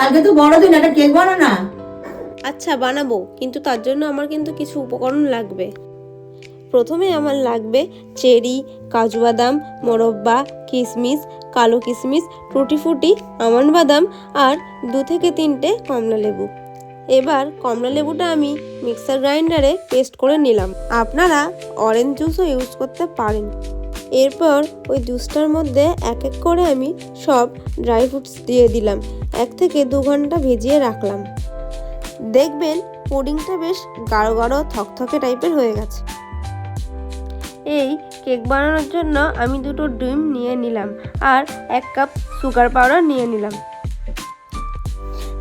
কালকে তো বড়দিন, একটা কেক বানা না আচ্ছা বানাবো, কিন্তু তার জন্য আমার কিন্তু কিছু উপকরণ লাগবে। প্রথমে আমার লাগবে চেরি কাজু বাদাম মোরব্বা কিশমিশ কালো কিশমিশ টুটি ফুটি আমন্ড বাদাম আর দু থেকে তিনটে কমলা লেবু। এবার কমলা লেবুটা আমি মিক্সার গ্রাইন্ডারে পেস্ট করে নিলাম। আপনারা অরেঞ্জ জুসও ইউজ করতে পারেন। এরপর ওই জুসটার মধ্যে এক এক করে আমি সব ড্রাই ফ্রুটস দিয়ে দিলাম। এক থেকে দু ঘণ্টা ভিজিয়ে রাখলাম। দেখবেন পুডিংটা বেশ গাঢ় গাঢ়, থকথকে টাইপের হয়ে গেছে। এই কেক বানানোর জন্য আমি দুটো ডিম নিয়ে নিলাম আর এক কাপ সুগার পাউডার নিয়ে নিলাম।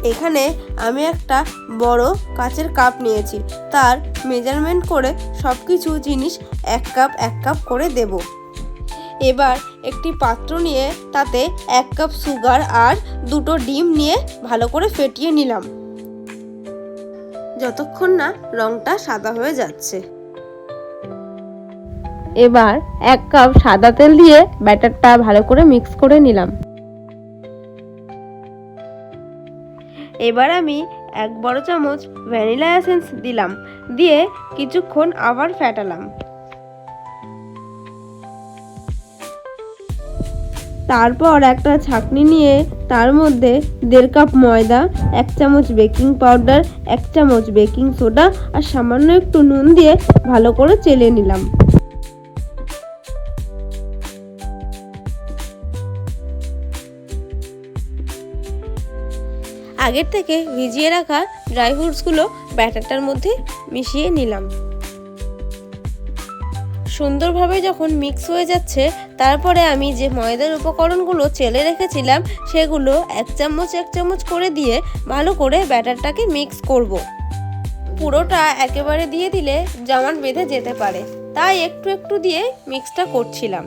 এখানে আমি একটা বড় কাচের কাপ নিয়েছি। তার মেজারমেন্ট করে সব কিছু জিনিস এক কাপ এক কাপ করে দেব। এবার একটি পাত্র নিয়ে তাতে এক কাপ সুগার আর দুটো ডিম নিয়ে ভালো করে ফেটিয়ে নিলাম। যতক্ষণ না রংটা সাদা হয়ে যাচ্ছে। এবার এক কাপ সাদা তেল দিয়ে ব্যাটারটা ভালো করে মিক্স করে নিলাম। এবার আমি এক বড় চামচ ভ্যানিলা এসেন্স দিলাম। দিয়ে কিছুক্ষণ আবার ফেটালাম। তারপর একটা ছাঁকনি নিয়ে তার মধ্যে দেড় কাপ ময়দা, এক চামচ বেকিং পাউডার, এক চামচ বেকিং সোডা আর সামান্য একটু নুন দিয়ে ভালো করে চেলে নিলাম। আগের থেকে ভিজিয়ে রাখা ড্রাই ফ্রুটসগুলো ব্যাটারটার মধ্যে মিশিয়ে নিলাম। সুন্দরভাবে যখন মিক্স হয়ে যাচ্ছে, তারপরে আমি যে ময়দার উপকরণগুলো চেলে রেখেছিলাম, সেগুলো এক চামচ এক চামচ করে দিয়ে ভালো করে ব্যাটারটাকে মিক্স করব। পুরোটা একেবারে দিয়ে দিলে জামান বেঁধে যেতে পারে। তাই একটু একটু দিয়ে মিক্সটা করছিলাম।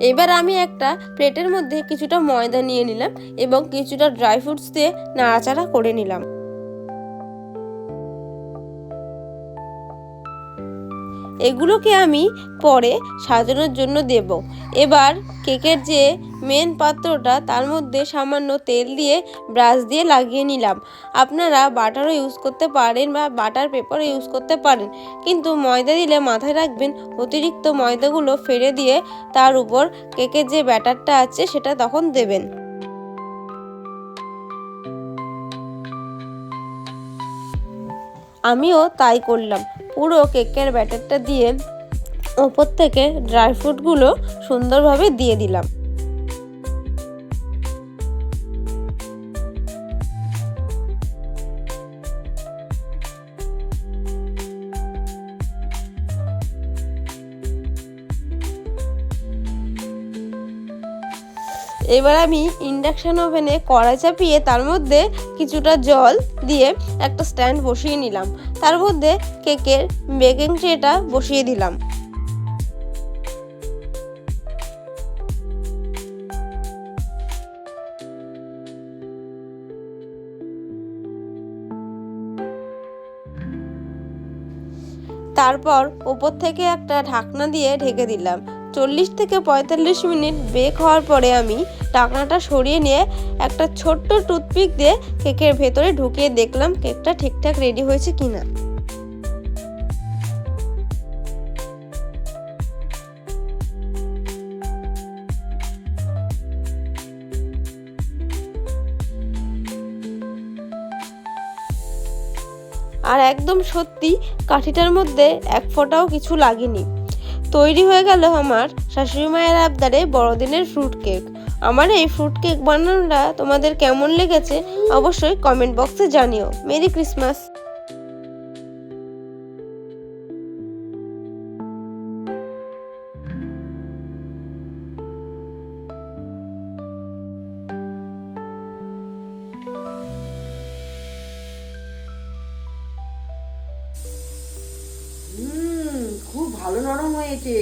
এবার আমি একটা প্লেটের মধ্যে কিছুটা ময়দা নিয়ে নিলাম এবং কিছুটা ড্রাই ফ্রুটস দিয়ে নাড়াচাড়া করে নিলাম। এগুলোকে আমি পরে সাজানোর জন্য দেব। এবার কেকের যে মেন পাত্রটা, তার মধ্যে সামান্য তেল দিয়ে ব্রাশ দিয়ে লাগিয়ে নিলাম। আপনারা বাটারও ইউজ করতে পারেন বা বাটার পেপারও ইউজ করতে পারেন, কিন্তু ময়দা দিলে মাথায় রাখবেন, অতিরিক্ত ময়দাগুলো ফেলে দিয়ে তার উপর কেকের যে ব্যাটারটা আছে, সেটা তখন দেবেন। আমিও তাই করলাম। পুরো কেকের ব্যাটারটা দিয়ে ওপর থেকে ড্রাই ফ্রুটগুলো সুন্দরভাবে দিয়ে দিলাম। এবার আমি ইন্ডাকশান ওভেনে কড়াই চাপিয়ে তার মধ্যে কিছুটা জল দিয়ে একটা স্ট্যান্ড বসিয়ে নিলাম। তার মধ্যে কেকের বেকিং ট্রেটা বসিয়ে দিলাম। তারপর ওপর থেকে একটা ঢাকনা দিয়ে ঢেকে দিলাম। চল্লিশ থেকে পঁয়তাল্লিশ মিনিট বেক হওয়ার পরে আমি ঢাকনাটা সরিয়ে নিয়ে একটা ছোট্ট টুথপিক দিয়ে কেকের ভেতরে ঢুকিয়ে দেখলাম কেকটা ঠিকঠাক রেডি হয়েছে কিনা। আর একদম সত্যি কাঠিটার মধ্যে এক ফোঁটাও কিছু লাগেনি। তৈরি হয়ে গেল আমার শাশুড়ি মায়ের আবদারে বড়দিনের ফ্রুট কেক। আমার এই ফ্রুট কেক বানানোটা তোমাদের কেমন লেগেছে অবশ্যই কমেন্ট বক্সে জানিও। Merry Christmas. খুব ভালো নরম হয়েছে